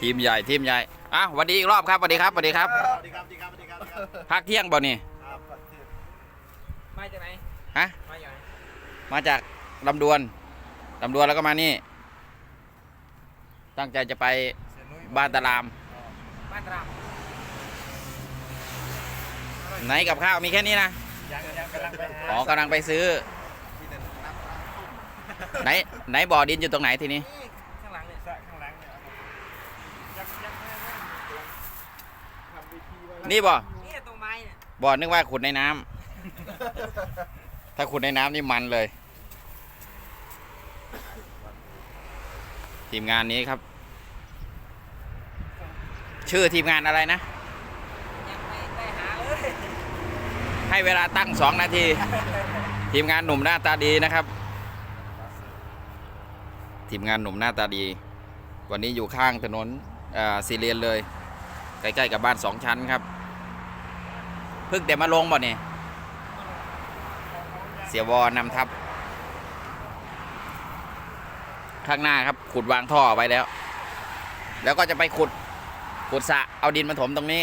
ทีมใหญ่ทีมใหญ่อะสวัสดีอีกรอบครับสวัสดีครับสวัสดีครับ สวัสดีครับสวัสดีครับสวัสดีครับสวัสดีครับพักเที่ยงบ่นี่ครับมาจากไหนฮะมาจากไหนมาจากลำดวนลำดวนแล้วก็มานี่ ตั้งใจจะไปบ้านตะลาม บ้านตรามไหนกับข้าวมีแค่นี้นะยังยังกำลังไปหาอ๋อกำลังไปซื้อ ที่เดินนับไหนไหนบ่อดินอยู่ตรงไหนทีนี้ นี่ข้างหลังเนี่ย สระข้างหลังเนี่ยยักยักแม่แม่ทำวิธีไว้ นี่บ่นี่ตรงไม้เนี่ยบ่อนึกว่าขุดในน้ำถ้าขุดในน้ำนี่มันเลย ทีมงานนี้ครับ ชื่อทีมงานอะไรนะ ยังไม่ได้หาเลยให้เวลาตั้งสองนาที ทีมงานหนุ่มหน้าตาดีนะครับ ทีมงานหนุ่มหน้าตาดี วันนี้อยู่ข้างถนนอ่าซีเรียนเลย ใกล้ๆกับบ้านสองชั้นครับ เพิ่งแต่มาลงบ่เนี่ยเสียวอนำทับ ข้างหน้าครับ ขุดวางท่อไว้แล้ว แล้วก็จะไปขุด ขุดสระเอาดินมาถมตรงนี้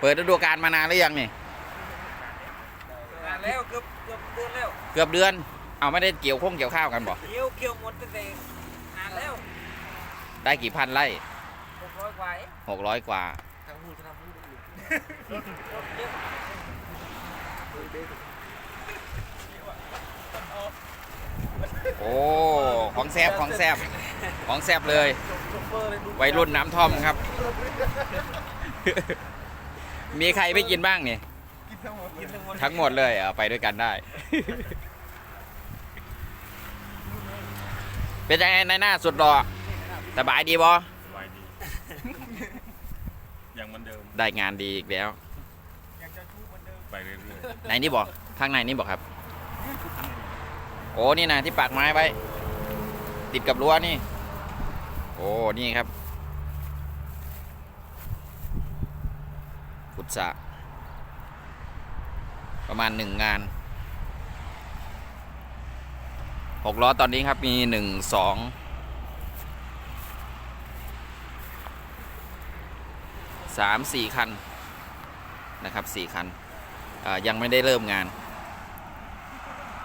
เปิดฤดูกาลมานานหรือยังนี่นานแล้วเกือบเกือบเดือนแล้วเกือบเดือน เอาไม่ได้เกี่ยวข้องเกี่ยวข้าวกันบ่เกี่ยวเกี่ยวหมดตั้งแต่นานแล้ว ได้กี่พันไร่หกร้อยกว่าเองหกร้อยกว่า ทางพูดทางพูดอยู่เยอะ โอ้ ของแซบของแซบของแซบเลย วัยรุ่นน้ำท่อมครับ มีใครไม่กินบ้างนี่กินทั้งหมดเลยเอาไปด้วยกันได้ เป็นยังไงในหน้าสุดหล่อสบายดีบอ สบายดี ยังเหมือนเดิม ได้งานดีอีกแล้วยังจะชูเหมือนเดิมไปเรื่อยไหนนี่บอกข้างในนี่บอกครับ โอ้นี่นะที่ปากไม้ไว้ ติดกับรั้วนี่ โอ้นี่ครับขุดสระประมาณหนึ่งงานหกล้อตอนนี้ครับมีหนึ่งสอง สามสี่คันนะครับสี่คันยังไม่ได้เริ่มงาน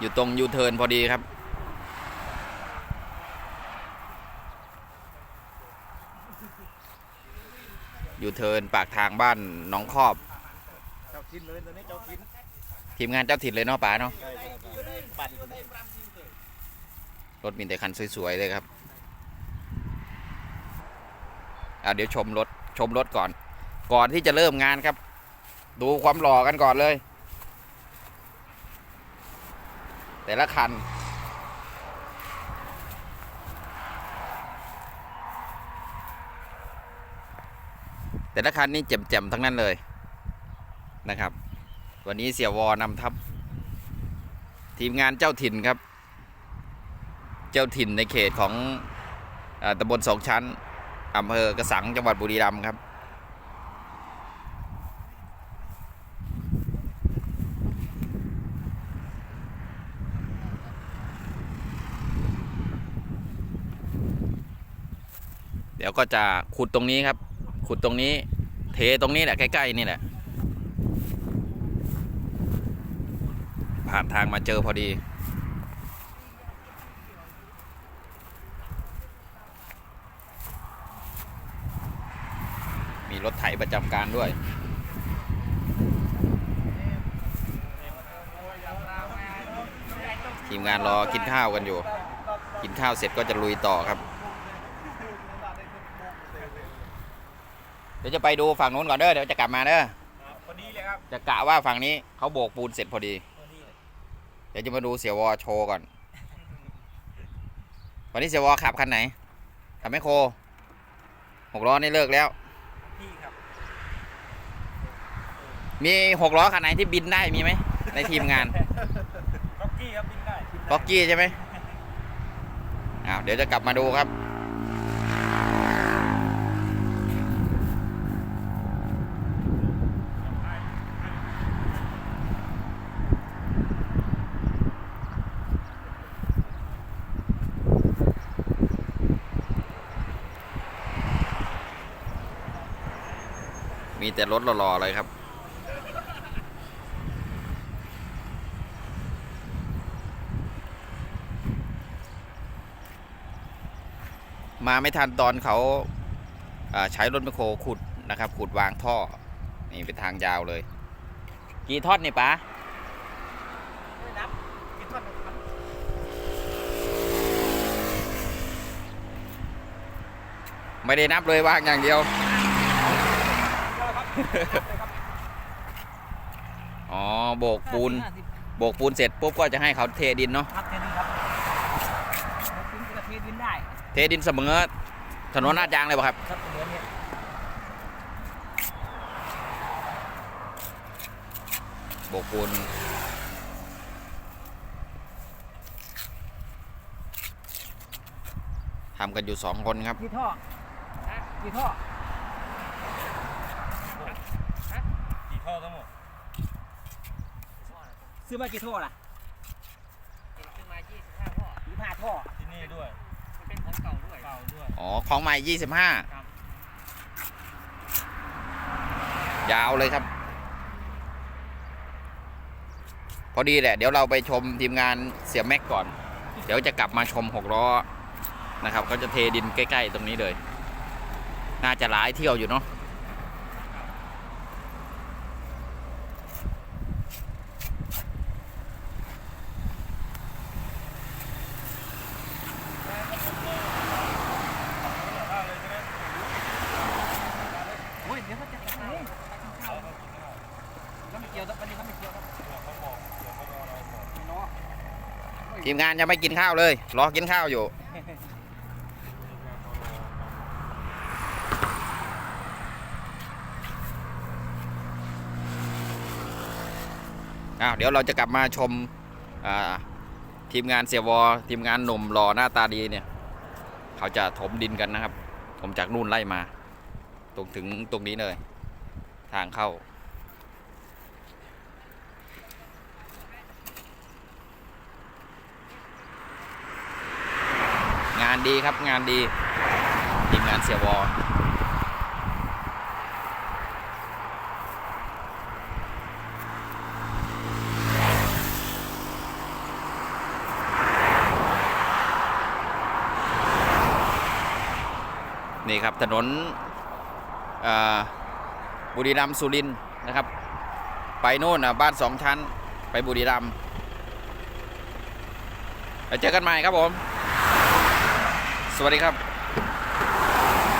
อยู่ตรงยูเทิร์นพอดีครับ ยูเทิร์นปากทางบ้านน้องคอบทีมงานเจ้าถิ่นเลยเนาะป๋าเนาะรถมีแต่คันสวยๆเลยครับเดี๋ยวชมรถชมรถก่อน ก่อนที่จะเริ่มงานครับ ดูความหล่อกันก่อนเลย แต่ละคัน แต่ละคันนี่แจ่มๆทั้งนั้นเลยนะครับ วันนี้เสียวอนำทัพทีมงานเจ้าถิ่นครับ เจ้าถิ่นในเขตของอตำบลสองชั้นอำเภอกระสังจังหวัดบุรีรัมย์ครับ ดี๋ยวก็จะขุดตรงนี้ครับ ขุดตรงนี้ เทตรงนี้แหละใกล้ๆนี่แหละ ผ่านทางมาเจอพอดีมีรถไถประจำการด้วย ทีมงานรอกินข้าวกันอยู่ กินข้าวเสร็จก็จะลุยต่อครับ ดี๋ยวจะไปดูฝั่งนู้นก่อนเด้อเดี๋ยวจะกลับมาเด้อพอดีเลยครับจะกะว่าฝั่งนี้เขาโบกปูนเสร็จพอดีพอดีเลยเดี๋ยวจะมาดูเสียวอโชว์ก่อน วันนี้เสียวอขับคันไหนขับไม่โครหกล้อนี่เลิกแล้วพี่ครับ มีหกล้อคันไหนที่บินได้มีไหมในทีมงานล็อกกี้ครับบินได้บ็อกกี้ใช่ไหมอ้าวเดี๋ยวจะกลับมาดูครับ มีแต่รถหล่อๆเลยครับ มาไม่ทันตอนเขาอ่าใช้รถแมคโครขุดนะครับ ขุดวางท่อ นี่เป็นทางยาวเลย กี่ท่อนนี่ป๋าไม่นับกินทอดหนึ่งพันไม่ได้นับเลยวางอย่างเดียว อะครับเลยครับอ๋อโบกปูนห้าสิบโบกปูนเสร็จปุ๊บก็จะให้เขาเทดินเนาะครับเทดินครับเราถึงจะเทดินได้ เทดินเสมอถนนลาดยางเลยป่ะครับครับเหมือนเนี่ยโบกปูนทำกันอยู่สองคนครับ กี่ท่อกี่ท่อ ท่อทั้งหมดซื้อมากี่ท่อล่ะซื้อมา25พ่อยี่ห้าท่อที่นี่ด้วยมันเป็นของเก่าด้วยเก่าด้วยอ๋อของใหม่ยี่สิบห้าครับยาวเลยครับ พอดีแหละ เดี๋ยวเราไปชมทีมงานเสียแม็กก่อน เดี๋ยวจะกลับมาชมหกล้อนะครับเขาจะเทดินใกล้ ๆ ตรงนี้เลย น่าจะหลายเที่ยวอยู่เนาะ ได้เลยใช่ไหม โอ้ยเดี๋ยวเขาจะทำเองก็ไม่เกี่ยวครับวันนี้เขาไม่เกี่ยวครับ เดี๋ยวเขาบอกเดี๋ยวเขาบอกเราบอก เนาะ ทีมงานยังไม่กินข้าวเลย รอกินข้าวอยู่ อ้าว เดี๋ยวเราจะกลับมาชมทีมงานเสียวอ ทีมงานหนุ่มหล่อหน้าตาดีเนี่ย เขาจะถมดินกันนะครับ ผมจากนู่นไล่มา ตรงถึงตรงนี้เลย ทางเข้าานดีครับงานดีทีมงานเสียวอนี่ครับถนนบุรีรัมย์สุรินนะครับ ไปโน่นบ้านสองชั้น ไปบุรีรัมย์ไปเจอกันใหม่ครับผม สวัสดีครับ